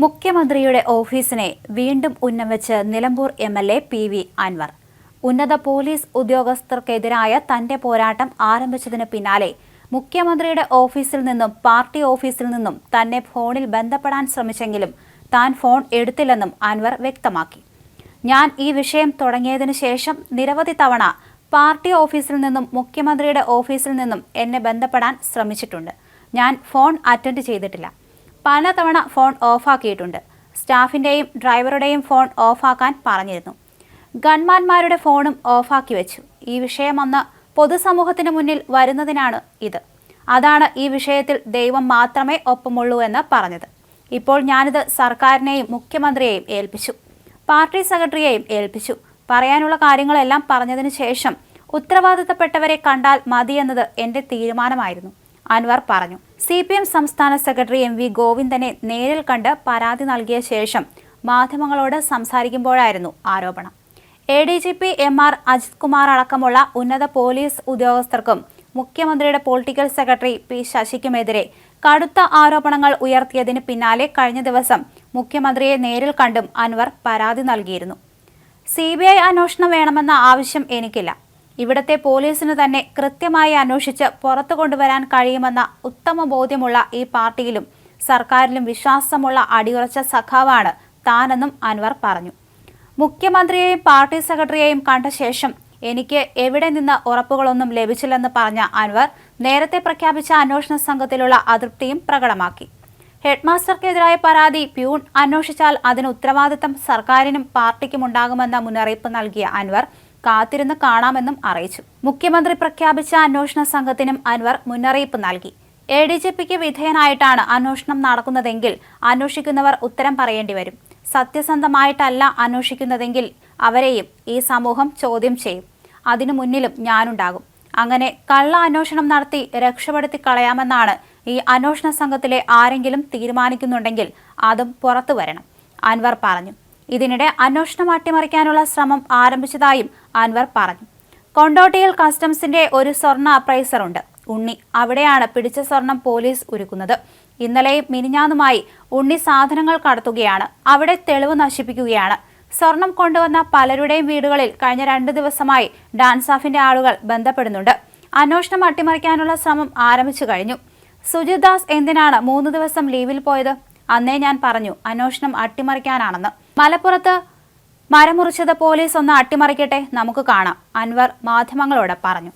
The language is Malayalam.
മുഖ്യമന്ത്രിയുടെ ഓഫീസിനെ വീണ്ടും ഉന്നം വെച്ച് Nilambur M L A P V Anvar. ഉന്നത പോലീസ് ഉദ്യോഗസ്ഥർക്കെതിരായ തന്റെ പോരാട്ടം ആരംഭിച്ചതിന് പിന്നാലെ മുഖ്യമന്ത്രിയുടെ ഓഫീസിൽ നിന്നും പാർട്ടി ഓഫീസിൽ നിന്നും തന്നെ ഫോണിൽ ബന്ധപ്പെടാൻ ശ്രമിച്ചെങ്കിലും താൻ ഫോൺ എടുത്തില്ലെന്നും അൻവർ വ്യക്തമാക്കി. ഞാൻ ഈ വിഷയം തുടങ്ങിയതിനു ശേഷം നിരവധി തവണ പാർട്ടി ഓഫീസിൽ നിന്നും മുഖ്യമന്ത്രിയുടെ ഓഫീസിൽ നിന്നും എന്നെ ബന്ധപ്പെടാൻ ശ്രമിച്ചിട്ടുണ്ട്. ഞാൻ ഫോൺ അറ്റൻഡ് ചെയ്തിട്ടില്ല. പലതവണ ഫോൺ ഓഫാക്കിയിട്ടുണ്ട്. സ്റ്റാഫിന്റെയും ഡ്രൈവറുടെയും ഫോൺ ഓഫാക്കാൻ പറഞ്ഞിരുന്നു. ഗൺമാന്മാരുടെ ഫോണും ഓഫാക്കി വെച്ചു. ഈ വിഷയം അന്ന് പൊതുസമൂഹത്തിന് മുന്നിൽ വരുന്നതിനാണ് ഇത്. അതാണ് ഈ വിഷയത്തിൽ ദൈവം മാത്രമേ ഒപ്പമുള്ളൂ എന്ന് പറഞ്ഞത്. ഇപ്പോൾ ഞാനിത് സർക്കാരിനെയും മുഖ്യമന്ത്രിയെയും ഏൽപ്പിച്ചു. പാർട്ടി സെക്രട്ടറിയെയും ഏൽപ്പിച്ചു. പറയാനുള്ള കാര്യങ്ങളെല്ലാം പറഞ്ഞതിന് ശേഷം ഉത്തരവാദിത്തപ്പെട്ടവരെ കണ്ടാൽ മതിയെന്നത് എന്റെ തീരുമാനമായിരുന്നു അൻവർ പറഞ്ഞു. സി പി എം സംസ്ഥാന സെക്രട്ടറി എം വി ഗോവിന്ദനെ നേരിൽ കണ്ട് പരാതി നൽകിയ ശേഷം മാധ്യമങ്ങളോട് സംസാരിക്കുമ്പോഴായിരുന്നു ആരോപണം. A D G P M R Ajith Kumar അടക്കമുള്ള ഉന്നത പോലീസ് ഉദ്യോഗസ്ഥർക്കും മുഖ്യമന്ത്രിയുടെ പൊളിറ്റിക്കൽ സെക്രട്ടറി പി ശശിക്കുമെതിരെ കടുത്ത ആരോപണങ്ങൾ ഉയർത്തിയതിന് പിന്നാലെ കഴിഞ്ഞ ദിവസം മുഖ്യമന്ത്രിയെ നേരിൽ കണ്ടും അൻവർ പരാതി നൽകിയിരുന്നു. സി ബി ഐ അന്വേഷണം വേണമെന്ന ആവശ്യം എനിക്കില്ല. ഇവിടത്തെ പോലീസിന് തന്നെ കൃത്യമായി അന്വേഷിച്ച് പുറത്തു കൊണ്ടുവരാൻ കഴിയുമെന്ന ഉത്തമ ബോധ്യമുള്ള ഈ പാർട്ടിയിലും സർക്കാരിലും വിശ്വാസമുള്ള അടിയുറച്ച സഖാവാണ് താനെന്നും അൻവർ പറഞ്ഞു. മുഖ്യമന്ത്രിയെയും പാർട്ടി സെക്രട്ടറിയെയും കണ്ട ശേഷം എനിക്ക് എവിടെ നിന്ന് ഉറപ്പുകളൊന്നും ലഭിച്ചില്ലെന്ന് പറഞ്ഞ അൻവർ നേരത്തെ പ്രഖ്യാപിച്ച അന്വേഷണ സംഘത്തിലുള്ള അതൃപ്തിയും പ്രകടമാക്കി. ഹെഡ്മാസ്റ്റർക്കെതിരായ പരാതി പ്യൂൺ അന്വേഷിച്ചാൽ അതിന് ഉത്തരവാദിത്തം സർക്കാരിനും പാർട്ടിക്കും ഉണ്ടാകുമെന്ന മുന്നറിയിപ്പ് നൽകിയ അൻവർ കാത്തിരുന്ന് കാണാമെന്നും അറിയിച്ചു. മുഖ്യമന്ത്രി പ്രഖ്യാപിച്ച അന്വേഷണ സംഘത്തിനും അൻവർ മുന്നറിയിപ്പ് നൽകി. എ ഡി ജി പിക്ക് വിധേയനായിട്ടാണ് അന്വേഷണം നടക്കുന്നതെങ്കിൽ അന്വേഷിക്കുന്നവർ ഉത്തരം പറയേണ്ടി വരും. സത്യസന്ധമായിട്ടല്ല അന്വേഷിക്കുന്നതെങ്കിൽ അവരെയും ഈ സമൂഹം ചോദ്യം ചെയ്യും. അതിനു മുന്നിലും ഞാനുണ്ടാകും. അങ്ങനെ കള്ള അന്വേഷണം നടത്തി രക്ഷപ്പെടുത്തി കളയാമെന്നാണ് ഈ അന്വേഷണ സംഘത്തിലെ ആരെങ്കിലും തീരുമാനിക്കുന്നുണ്ടെങ്കിൽ അതും പുറത്തു വരണം അൻവർ പറഞ്ഞു. ഇതിനിടെ അന്വേഷണം അട്ടിമറിക്കാനുള്ള ശ്രമം ആരംഭിച്ചതായും അൻവർ പറഞ്ഞു. കൊണ്ടോട്ടിയിൽ കസ്റ്റംസിന്റെ ഒരു സ്വർണ അപ്രൈസർ ഉണ്ട് ഉണ്ണി അവിടെയാണ് പിടിച്ച സ്വർണം പോലീസ് ഒരുക്കുന്നത്. ഇന്നലെയും മിനിഞ്ഞാന്നുമായി ഉണ്ണി സാധനങ്ങൾ കടത്തുകയാണ്. അവിടെ തെളിവ് നശിപ്പിക്കുകയാണ്. സ്വർണം കൊണ്ടുവന്ന പലരുടെയും വീടുകളിൽ കഴിഞ്ഞ രണ്ട് ദിവസമായി ഡാൻസാഫിന്റെ ആളുകൾ ബന്ധപ്പെടുന്നുണ്ട്. അന്വേഷണം അട്ടിമറിക്കാനുള്ള ശ്രമം ആരംഭിച്ചു കഴിഞ്ഞു. സുജിത് ദാസ് എന്തിനാണ് മൂന്ന് ദിവസം ലീവിൽ പോയത്? അന്നേ ഞാൻ പറഞ്ഞു അന്വേഷണം അട്ടിമറിക്കാനാണെന്ന്. മലപ്പുറത്ത് മരമുറിച്ചത് പോലീസ് ഒന്ന് അട്ടിമറിക്കട്ടെ? നമുക്ക് കാണാം. അൻവർ മാധ്യമങ്ങളോട് പറഞ്ഞു.